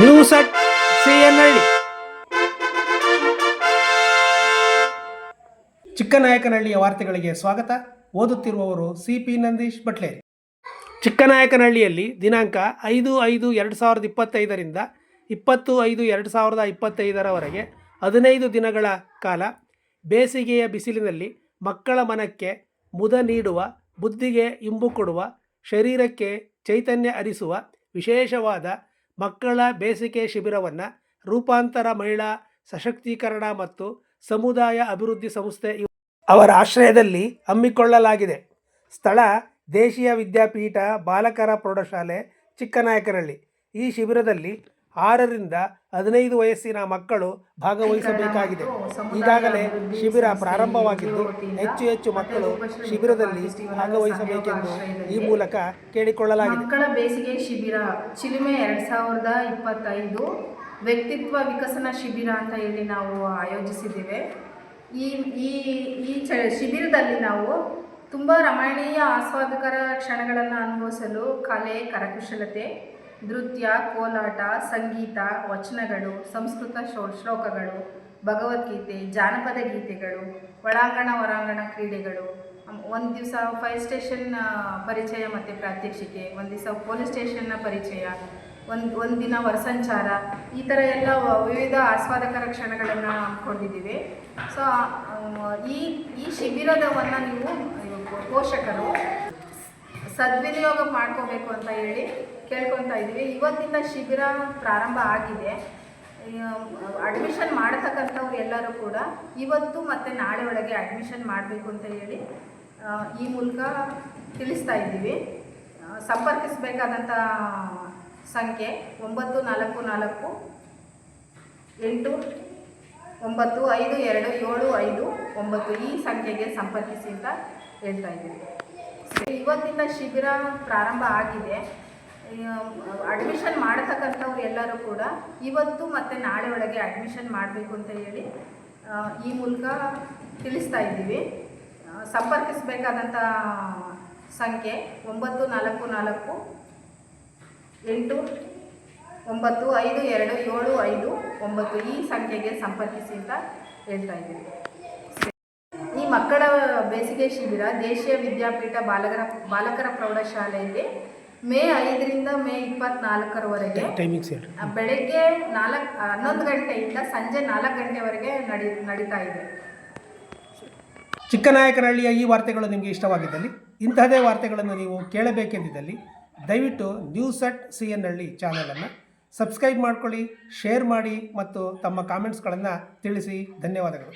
News at C N ಹಳ್ಳಿ ಚಿಕ್ಕನಾಯಕನಹಳ್ಳಿಯ ವಾರ್ತೆಗಳಿಗೆ ಸ್ವಾಗತ. ಓದುತ್ತಿರುವವರು ಸಿ ಪಿ ನಂದೀಶ್ ಬಟ್ಲೇರಿ. ಚಿಕ್ಕನಾಯಕನಹಳ್ಳಿಯಲ್ಲಿ ದಿನಾಂಕ ಐದು ಐದು ಎರಡು ಸಾವಿರದ ಇಪ್ಪತ್ತೈದರಿಂದ ಇಪ್ಪತ್ತು ಐದು ಎರಡು ಸಾವಿರದ ಇಪ್ಪತ್ತೈದರವರೆಗೆ ಹದಿನೈದು ದಿನಗಳ ಕಾಲ ಬೇಸಿಗೆಯ ಬಿಸಿಲಿನಲ್ಲಿ ಮಕ್ಕಳ ಮನಕ್ಕೆ ಮುದ ನೀಡುವ, ಬುದ್ಧಿಗೆ ಇಂಬು ಕೊಡುವ, ಶರೀರಕ್ಕೆ ಚೈತನ್ಯ ಅರಿಸುವ ವಿಶೇಷವಾದ ಮಕ್ಕಳ ಬೇಸಿಗೆ ಶಿಬಿರವನ್ನು ರೂಪಾಂತರ ಮಹಿಳಾ ಸಶಕ್ತೀಕರಣ ಮತ್ತು ಸಮುದಾಯ ಅಭಿವೃದ್ಧಿ ಸಂಸ್ಥೆ ಅವರ ಆಶ್ರಯದಲ್ಲಿ ಹಮ್ಮಿಕೊಳ್ಳಲಾಗಿದೆ. ಸ್ಥಳ ದೇಶೀಯ ವಿದ್ಯಾಪೀಠ ಬಾಲಕರ ಪ್ರೌಢಶಾಲೆ ಚಿಕ್ಕನಾಯಕರಳ್ಳಿ ಈ ಶಿಬಿರದಲ್ಲಿ ಆರರಿಂದ ಹದಿನೈದು ವಯಸ್ಸಿನ ಮಕ್ಕಳು ಭಾಗವಹಿಸಬೇಕಾಗಿದೆ. ಈಗಾಗಲೇ ಶಿಬಿರ ಪ್ರಾರಂಭವಾಗಿದ್ದು ಹೆಚ್ಚು ಹೆಚ್ಚು ಮಕ್ಕಳು ಶಿಬಿರದಲ್ಲಿ ಭಾಗವಹಿಸಬೇಕೆಂದು ಈ ಮೂಲಕ ಕೇಳಿಕೊಳ್ಳಲಾಗಿದೆ. ಮಕ್ಕಳ ಬೇಸಿಗೆ ಶಿಬಿರ, ಚಿಲುಮೆ ಎರಡು ಸಾವಿರದ ಇಪ್ಪತ್ತೈದು ವ್ಯಕ್ತಿತ್ವ ವಿಕಸನ ಶಿಬಿರ ಅಂತ ಹೇಳಿ ನಾವು ಆಯೋಜಿಸಿದ್ದೇವೆ. ಈ ಈ ಈ ಚ, ಶಿಬಿರದಲ್ಲಿ ನಾವು ತುಂಬ ರಮಣೀಯ, ಆಸ್ವಾದಕರ ಕ್ಷಣಗಳನ್ನು ಅನುಭವಿಸಲು ಕಲೆ, ಕರಕುಶಲತೆ ನೃತ್ಯ, ಕೋಲಾಟ, ಸಂಗೀತ, ವಚನಗಳು, ಸಂಸ್ಕೃತ ಶೋ ಶ್ಲೋಕಗಳು, ಭಗವದ್ಗೀತೆ, ಜಾನಪದ ಗೀತೆಗಳು, ಒಳಾಂಗಣ, ಹೊರಾಂಗಣ ಕ್ರೀಡೆಗಳು. ಒಂದು ದಿವಸ ಫೈರ್ ಸ್ಟೇಷನ್ ಪರಿಚಯ ಮತ್ತು ಪ್ರಾತ್ಯಕ್ಷಿಕೆ, ಒಂದು ದಿವಸ ಪೊಲೀಸ್ ಸ್ಟೇಷನ್ನ ಪರಿಚಯ, ಒಂದು ಒಂದು ದಿನ ಹೊರಸಂಚಾರ, ಈ ಥರ ಎಲ್ಲ ವಿವಿಧ ಆಸ್ವಾದಕರ ಕ್ಷಣಗಳನ್ನು ಅಂದ್ಕೊಂಡಿದ್ದೀವಿ ಸೊ ಈ ಈ ಶಿಬಿರದವನ್ನು ನೀವು ಪೋಷಕರು ಸದ್ವಿನಿಯೋಗ ಮಾಡ್ಕೋಬೇಕು ಅಂತ ಹೇಳಿ ಕೇಳ್ಕೊತಾ ಇದ್ದೀವಿ. ಇವತ್ತಿಂದ ಶಿಬಿರ ಪ್ರಾರಂಭ ಆಗಿದೆ. ಅಡ್ಮಿಷನ್ ಮಾಡತಕ್ಕಂಥವ್ರು ಎಲ್ಲರೂ ಕೂಡ ಇವತ್ತು ಮತ್ತು ನಾಳೆ ಒಳಗೆ ಅಡ್ಮಿಷನ್ ಮಾಡಬೇಕು ಅಂತ ಹೇಳಿ ಈ ಮೂಲಕ ತಿಳಿಸ್ತಾ ಇದ್ದೀವಿ. ಸಂಪರ್ಕಿಸಬೇಕಾದಂಥ ಸಂಖ್ಯೆ ಒಂಬತ್ತು, ನಾಲ್ಕು ನಾಲ್ಕು, ಎಂಟು, ಒಂಬತ್ತು, ಐದು, ಎರಡು, ಏಳು, ಐದು, ಒಂಬತ್ತು ಈ ಸಂಖ್ಯೆಗೆ ಸಂಪರ್ಕಿಸಿ ಅಂತ ಹೇಳ್ತಾ ಇದ್ದೀವಿ. ಇವತ್ತಿಂದ ಶಿಬಿರ ಪ್ರಾರಂಭ ಆಗಿದೆ. ಅಡ್ಮಿಷನ್ ಮಾಡತಕ್ಕಂಥವ್ರು ಎಲ್ಲರೂ ಕೂಡ ಇವತ್ತು ಮತ್ತು ನಾಳೆ ಒಳಗೆ ಅಡ್ಮಿಷನ್ ಮಾಡಬೇಕು ಅಂತ ಹೇಳಿ ಈ ಮೂಲಕ ತಿಳಿಸ್ತಾ ಇದ್ದೀವಿ. ಸಂಪರ್ಕಿಸಬೇಕಾದಂಥ ಸಂಖ್ಯೆ ಒಂಬತ್ತು, ನಾಲ್ಕು ನಾಲ್ಕು, ಎಂಟು, ಒಂಬತ್ತು, ಐದು, ಎರಡು, ಏಳು, ಐದು, ಒಂಬತ್ತು ಈ ಸಂಖ್ಯೆಗೆ ಸಂಪರ್ಕಿಸಿ ಅಂತ ಹೇಳ್ತಾ ಇದ್ದೀವಿ. ಈ ಮಕ್ಕಳ ಬೇಸಿಗೆ ಶಿಬಿರ ದೇಶೀಯ ವಿದ್ಯಾಪೀಠ ಬಾಲಕರ ಬಾಲಕರ ಪ್ರೌಢಶಾಲೆಯಲ್ಲಿ ಮೇ ಐದರಿಂದ ಮೇ ಇಪ್ಪತ್ನಾಲ್ಕರವರೆಗೆ ಟೈಮಿಂಗ್ಸ್ ಹೇಳ್ರಿ. ಬೆಳಗ್ಗೆ ನಾಲ್ಕು ಹನ್ನೊಂದು ಗಂಟೆಯಿಂದ ಸಂಜೆ ನಾಲ್ಕು ಗಂಟೆವರೆಗೆ ನಡಿ ನಡೀತಾ ಇದೆ. ಚಿಕ್ಕನಾಯಕನಹಳ್ಳಿಯ ಈ ವಾರ್ತೆಗಳು ನಿಮಗೆ ಇಷ್ಟವಾಗಿದ್ದಲ್ಲಿ ಇಂತಹದೇ ವಾರ್ತೆಗಳನ್ನು ನೀವು ಕೇಳಬೇಕೆಂದಿದ್ದಲ್ಲಿ ದಯವಿಟ್ಟು ನ್ಯೂಸ್ ಅಟ್ ಸಿ ಎನ್ ಹಳ್ಳಿ ಚಾನಲನ್ನು ಸಬ್ಸ್ಕ್ರೈಬ್ ಮಾಡ್ಕೊಳ್ಳಿ ಶೇರ್ ಮಾಡಿ ಮತ್ತು ತಮ್ಮ ಕಾಮೆಂಟ್ಸ್ಗಳನ್ನು ತಿಳಿಸಿ. ಧನ್ಯವಾದಗಳು.